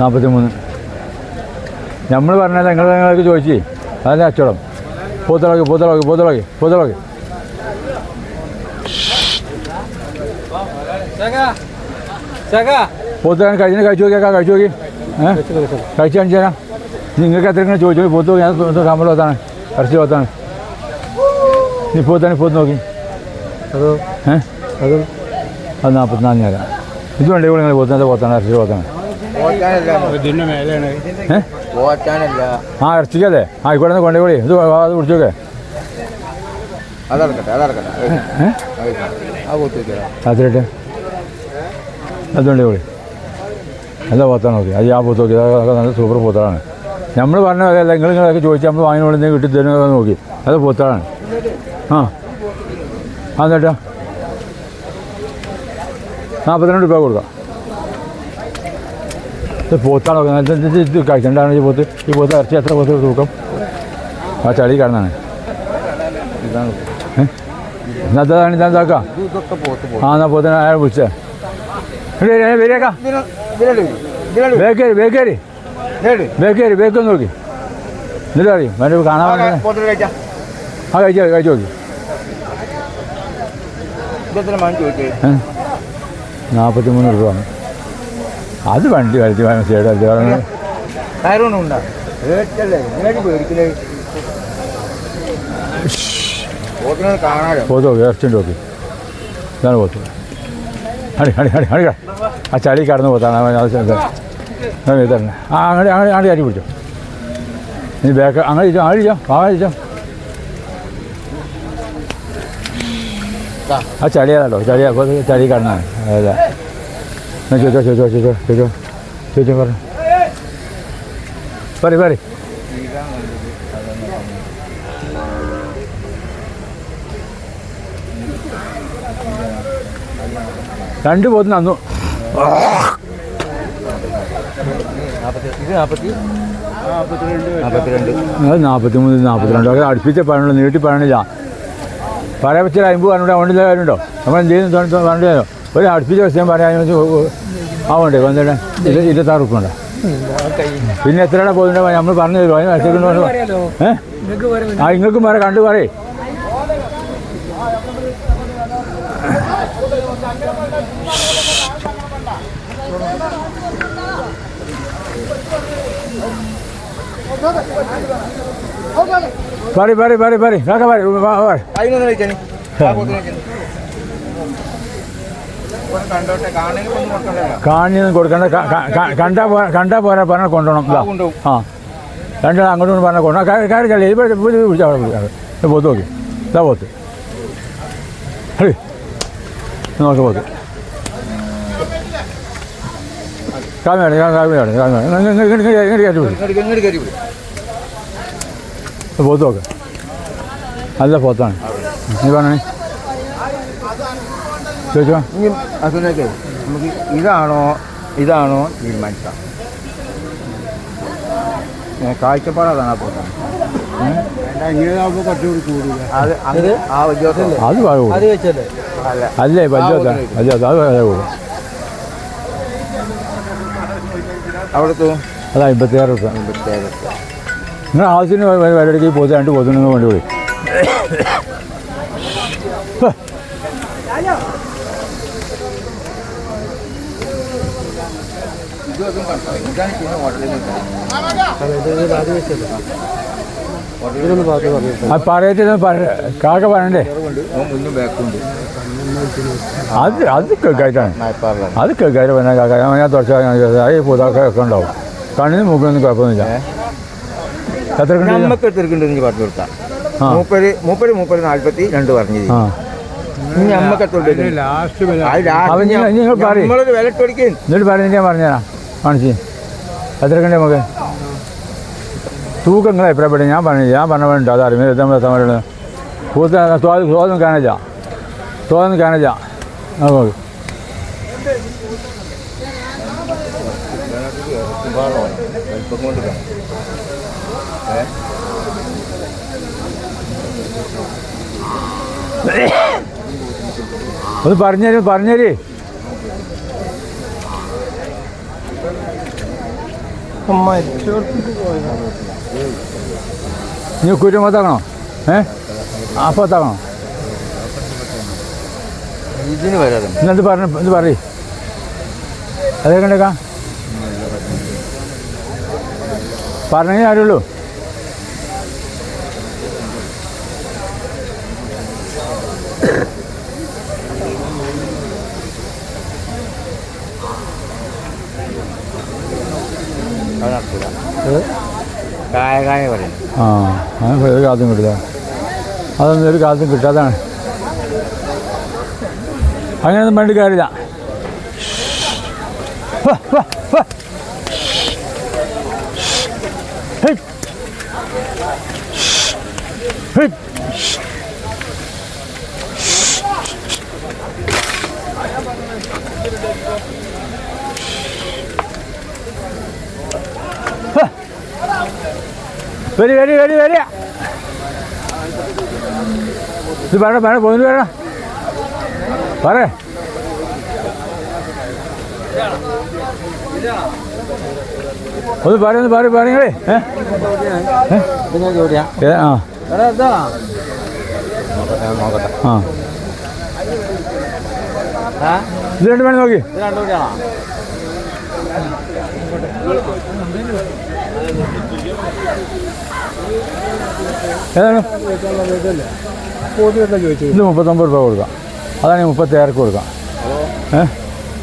നാൽപ്പത്തി മൂന്ന് നമ്മൾ പറഞ്ഞാൽ നിങ്ങൾ നിങ്ങളൊക്കെ ചോദിച്ചു. അതല്ലേ അച്ചടം പോത്തളകി പോത്തളകി പോത്തളകി പോത്തളകി പോത്താൻ കഴിഞ്ഞ കഴിച്ചു നോക്കിയാ കഴിച്ചു നോക്കി. കഴിച്ചു കാണിച്ചു തരാം. നിങ്ങൾക്ക് എത്ര ഇങ്ങനെ ചോദിച്ചു പൂത്ത് നോക്കി. ഞാൻ കമ്മൽ പോത്താണ് ഇറച്ചി പോത്താണ്. നീ പൂത്താണ് പൂത്ത് നോക്കി. അതോ? ഏ? അത്? അത് നാൽപ്പത്തിനാലിന് തരാം. ഇത് വേണ്ടേ ഇവിടെ നിങ്ങൾ പോത്തിനകത്ത് പോത്താണ് ഇറച്ചി പോത്താണ്. ആ ഇറച്ചിക്കല്ലേ? ആ ഇവിടെ കൊണ്ടുപോയി ഇത് അത് കൂട്ടില്ല അതിലിട്ട് അതുകൊണ്ട് കൂടി നല്ല പോത്താണ് നോക്കി. അത് ആ പോത്ത് നോക്കി. അതൊക്കെ നല്ല സൂപ്പർ പോത്താണ്. നമ്മൾ പറഞ്ഞ അല്ല നിങ്ങൾ നിങ്ങളൊക്കെ ചോദിച്ചാൽ നമ്മൾ വാങ്ങിനോളിന്ന് വിളിച്ച് കിട്ടി തരുന്നതൊക്കെ നോക്കി. അത് പോത്താണ്. ആ. ആ ചേട്ടാ നാൽപ്പത്തിരണ്ട് രൂപ കൊടുക്കാം. ഇത് പോത്താണ് ഇത് ഈ പോത്ത്? ഈ പോത്ത് ഇറച്ചി എത്ര പോത്ത് തൂക്കം? ആ ചളി കാണുന്നതാണ് ഇതാണ്. ഇന്നത്തേതാണ് ഇതാക്കാം. ആ എന്നാ പോത്തിനെ അയാൾ വിളിച്ചേ. ഇതിനുണ്ട് ബേക്കേരി ബേക്കേരി ബേക്കേരി ബേക്ക് നോക്കി. എന്നിട്ട് അറിയും വേണ്ട കാണാൻ ആ കഴിച്ചു. കഴിച്ചു നോക്കി നാൽപ്പത്തി മൂന്ന് രൂപ. അത് വണ്ടി വലിച്ച് ഉണ്ടാ പോത്ത് നോക്കി ഇതാണ് പോത്ത്. അടി അടി അടി അടി. ആ ചളി കടന്ന് പോത്താണ്. ഇതന്നെ ആ അങ്ങനെ അങ്ങനെ അങ്ങനെ അടി പിടിച്ചോ. നീ ബേക്ക് അങ്ങനെ ഇരിച്ചോ അങ്ങനെ ഇരിച്ചോ. ആ ഇരിച്ചോ. ആ ചളിയാണല്ലോ ചളിയാ ചളി കടന്നാണ് അതെ. എന്നാ ചോദിച്ചോ ചോദിച്ചോ ചോദിച്ചോ ചോദിച്ചോ ചോദിച്ചോ പറഞ്ഞു പറ. പറ രണ്ട് പോത്ത് നന്നു നാൽപ്പത്തിരണ്ട് അത് മൂന്ന് നാൽപ്പത്തിരണ്ട് അടുപ്പിച്ച പണുള്ളൂ നീട്ടി പണില്ല പറയാൻ പറ്റില്ല അമ്പത് പറഞ്ഞാൽ വണ്ടി കാര്യമുണ്ടോ നമ്മൾ എന്ത് ചെയ്യുന്നു പറഞ്ഞോ ഒരു അടുപ്പിച്ച വിഷയം പറയാൻ ആവണ്ടേ വന്നിട്ട് ഇത് ഇരുപത്താറ് ഉറുപ്പ ഉണ്ട് പിന്നെ എത്രയാണ് പോകുന്നുണ്ടോ നമ്മൾ പറഞ്ഞു ഏഹ് ആ ഇങ്ങൾക്കും വേറെ കണ്ടു പറയേ പറ പറ പറ പറ കാക്ക പറ പറ അതിനൊന്നും കൊടുക്കണ്ടല്ലോ. കാണിയൊന്നും കൊടുക്കണ്ട. കണ്ടാ പോ- കണ്ടാ പോരാ പറഞ്ഞാൽ കൊണ്ടുപോകണം ആ രണ്ടാൾ അങ്ങോട്ടും പറഞ്ഞാൽ കൊണ്ടു. കാര്യം കളി ഇവിടെ പിടിച്ചാൽ അവിടെ ഇത് പോത്ത് നോക്കി. ഇതാ പോത്ത്. ഹേ നോക്ക് പോത്ത്. കാമ്യാണ് കാമ്യാണ് കാമ്യാണ് ഇങ്ങോട്ട് കയറ്റി പിടി വിടും. പോത്ത് നോക്ക് നല്ല പോത്താണ്. നീ പറഞ്ഞേ ചോദിച്ചോ? ഇനി അതിനൊക്കെ നമുക്ക് ഇതാണോ ഇതാണോ തീരുമാനിക്കാം. കാഴ്ചപ്പാട് അതാണ് ആ പോത്താണ്. അത് അത് ആ ഉദ്യോഗസ്ഥൻ. അത് വളരെ കൂടും. വെച്ചല്ലേ? അല്ല. അല്ലേ വലിയ അതാ അത് വളരെ കൂടും. അവിടുത്തെ അത് അമ്പത്തിയാറ് പ്രത്യേകത നിങ്ങൾ ആവശ്യത്തിന് പരിപാടിക്ക് പോത്ത് രണ്ട് പറഞ്ഞു ആ പറയത്തില്ല കാക്ക പറയണ്ടേ? അത് അത് കേൾക്കായിട്ടാണ്. അത് കേൾക്കാറ് പിന്നെ കാക്ക. ഞാൻ ഞാൻ തുടച്ചാൽ ഈ പൂതാക്ക ഒക്കെ ഉണ്ടാവും. കണ്ണിന് മൂക്കിനൊന്നും കുഴപ്പമൊന്നുമില്ല. എടുത്തിട്ടുണ്ട് എനിക്ക് പറഞ്ഞു കൊടുക്കാം. മൂപ്പര് മൂപ്പര് മൂപ്പര് നാല്പത്തി രണ്ട് പറഞ്ഞു. നമ്മളൊരു വില എന്നിട്ട് പറഞ്ഞിട്ട് ഞാൻ പറഞ്ഞുതരാം. കാണിച്ച് എത്ര കണ്ടി നമുക്ക് തൂക്കം നിങ്ങളെ എപ്പോഴാ ഞാൻ പറഞ്ഞു ഞാൻ പറഞ്ഞ വേണ്ട അത് അറിയാം എത്താൻ എത്താൻ പറയുന്നത്. പൂത്ത തോത് തോതൊന്നും കാണില്ല. തോതൊന്നും കാണില്ല. നോക്ക് വലിപ്പം കൊണ്ട് ഒന്ന് പറഞ്ഞു പറഞ്ഞേരി. നീ കുരുമത്താക്കണോ ഏ? അപ്പത്താക്കണോ ഇതിന് വരാതെ. പറഞ്ഞു എന്ത് പറയും? അതേ കണ്ടേക്കാം പറഞ്ഞേ ആരുള്ളൂ. അത് നടക്കൂല കായ കായ പറയും. ആ അങ്ങനെ ഒരു കാലത്തും കിട്ടില്ല. അതൊന്നും ഒരു കാലത്തും കിട്ടാതാണ് അങ്ങനെയൊന്നും വേണ്ടി കാര്യമില്ല. വാ, വരി വരി വരി വരി. ഇത് വേണം വേണം പോയി വേണം പറ. ഒന്ന് പറയുന്നു പറ പറയങ്ങളേ ഏ? ആ. ഇത് രണ്ട് വേണം നോക്കി. രണ്ടു ഏതാണ്? ഇത് മുപ്പത്തൊമ്പത് രൂപ കൊടുക്കാം. അതാണ് മുപ്പത്തേഴരക്ക് കൊടുക്കാം. ഏഹ്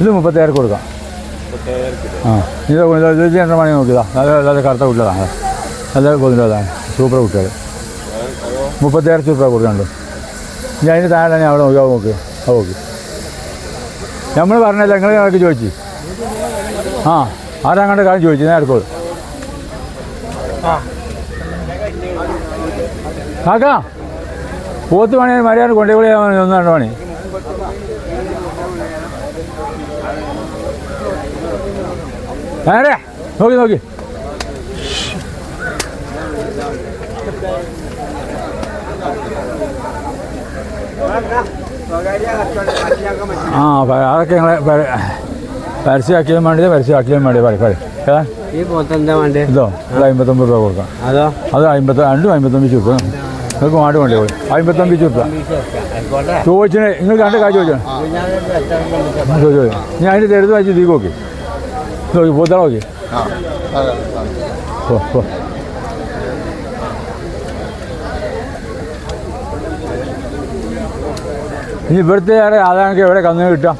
ഇത് മുപ്പത്തേഴരക്ക് കൊടുക്കാം. ആ ഇത് ഇത് ഇത് രണ്ട് മണി നോക്കിയതാ. നല്ല നല്ല കറുത്ത കുട്ടികളാണ്. നല്ല കൊതിന്റെതാണ് സൂപ്പർ കുട്ടികൾ മുപ്പത്തേഴ് രൂപ കൊടുക്കുന്നുണ്ട്. ഞാൻ അതിന് താഴെ ഞാൻ അവിടെ നോക്കി അത് നോക്ക് ആ നോക്ക്. നമ്മൾ പറഞ്ഞല്ലോ നിങ്ങൾ ഞങ്ങൾക്ക് ചോദിച്ചു? ആ ആരാങ്ങാണ്ട് കാര്യം ചോദിച്ചു ഞാൻ എടുക്കോളൂ കാക്കാ പോത്ത് പണി മര്യാദ കൊണ്ടുപോയി ഒന്ന് രണ്ട് പണി നേരെ നോക്കി നോക്കി. ആ അതൊക്കെ ഞങ്ങളെ പരസ്യമാക്കിയാലും വേണ്ടി പരസ്യമാക്കിയാലും വേണ്ടി പറയും പറയും. ഏതാ? ഈ പോത്തെന്താ വേണ്ടത് വേണ്ടേ? ഇതോ അത് അമ്പത്തൊമ്പത് രൂപ കൊടുക്കാം. അതോ? അത് അമ്പത്തി രണ്ടും അമ്പത്തൊമ്പത് രൂപ നിങ്ങൾക്ക് മാട് വേണ്ടി പോയി. അമ്പത്തൊമ്പത് രൂപ ചോദിച്ചിന് നിങ്ങൾ കണ്ട കാര്യം ചോദിച്ചോ? ചോദിച്ചു ഞാൻ അതിന്റെ തെരുത്ത് വായിച്ച് തീ നോക്കി. നോക്കി പോത്തള നോക്കി. ഇനി ഇവിടുത്തെ ആരെ ആദാനക്ക് എവിടെ കന്നു കിട്ടാം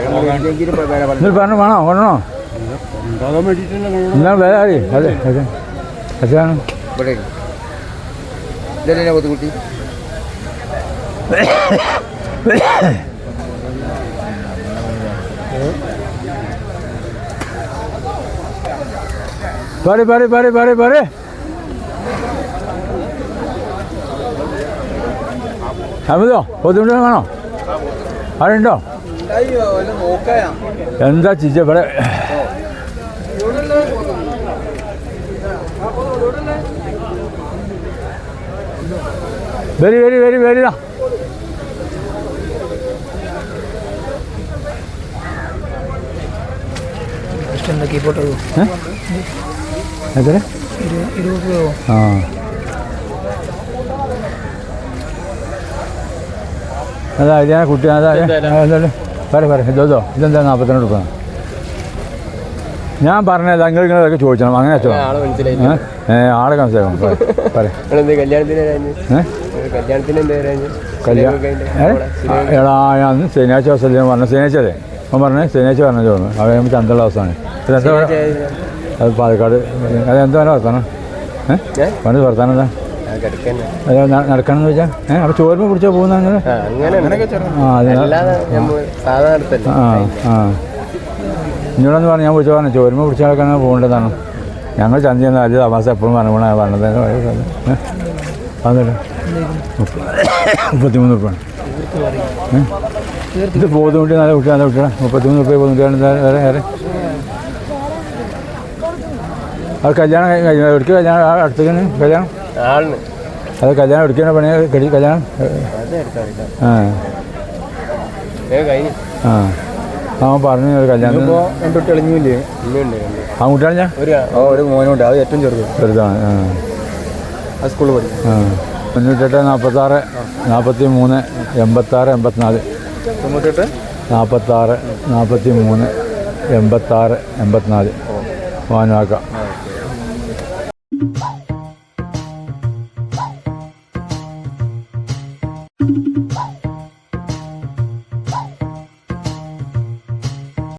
എന്നിട്ട് പറഞ്ഞു വേണോ? വേണോ? ഉണ്ടാകാൻ വേണ്ടിയിട്ടല്ലേ അറിയും അതെ അതെ അതാണ്. ഇവിടെ ഇതല്ലേ കൊത്തുകുട്ടി പറ പറ പറ പറ പറ അമിതോ ഒതുകൊണ്ട് വേണോ? ആരുണ്ടോ? എന്താ ചിച്ച ഇവിടെ? വരി വരി വരി വരിതാ എത്ര ആ. അതാ ഞാൻ കുട്ടി അതാ പറ പറ ഇതോ ഇതെന്താ നാൽപ്പത്തിരണ്ട് രൂപ ഞാൻ പറഞ്ഞത് അങ്ങനെ ഇങ്ങനെയൊക്കെ ചോദിച്ചോ അങ്ങനെ ആളെ എന്താ ഏ? എടാ ഞാൻ ശനിയാഴ്ച ദിവസം പറഞ്ഞു ശനിയാഴ്ച അല്ലേ? അവൻ പറഞ്ഞു ശനിയാഴ്ച പറഞ്ഞു തോന്നുന്നു. അത് കഴിയുമ്പോൾ ചന്തമുള്ള ദിവസമാണ്. ഇതെന്താ അത് പാലക്കാട്. അതെന്താ പറഞ്ഞ വർത്താനം? ഏഹ് പണ്ട് വർത്താനം എന്താ? അത് നടക്കണം എന്ന് വെച്ചാൽ ഏഹ് അപ്പൊ ചോർമ പിടിച്ചാ പോകുന്ന അങ്ങനെ? ആ അത്. ആ ആ. ഇന്നോടൊന്ന് പറഞ്ഞു ഞാൻ വിളിച്ചു പറഞ്ഞു. ചോരുമ പിടിച്ചാൽ പോകേണ്ടതാണ്. ഞങ്ങൾ ചന്ത ചെന്ന വലിയ തമാശ എപ്പോഴും പറഞ്ഞു പറഞ്ഞത് വന്നിട്ട് മുപ്പത്തിമൂന്ന് റുപ്യ ഇത് പോകുന്നുണ്ട് നല്ല കുട്ടി നല്ല കുട്ടിയാണ്. മുപ്പത്തിമൂന്ന് റുപ്യ പോകുന്നുണ്ട് വേറെ വേറെ അത് കല്യാണം കഴി- കഴിഞ്ഞു എടുക്കുക കല്യാണം? ആ അടുത്തേക്കാണ് കല്യാണം? അത് കല്യാണം എടുക്കണ പണി കല്യാണം? ആ. ആ. ആ അവൻ പറഞ്ഞു ഒരു കല്യാണം. ഇപ്പോൾ രണ്ടു തെളിഞ്ഞില്ലേ ഇല്ലുണ്ട് ആ കുട്ടിയാണ് ഞാൻ ഒരു ഒരു മോനുണ്ട്. അത് ഏറ്റവും ചെറുത്. ചെറുതാണ് ആ. സ്കൂളിൽ പഠിക്കും. തൊണ്ണൂറ്റെട്ട് നാൽപ്പത്താറ് നാൽപ്പത്തി മൂന്ന് എൺപത്താറ് എൺപത്തിനാല്. തൊണ്ണൂറ്റെട്ട് നാൽപ്പത്താറ് നാൽപ്പത്തി മൂന്ന് എൺപത്താറ് എൺപത്തിനാല്. വാനുവാക്ക.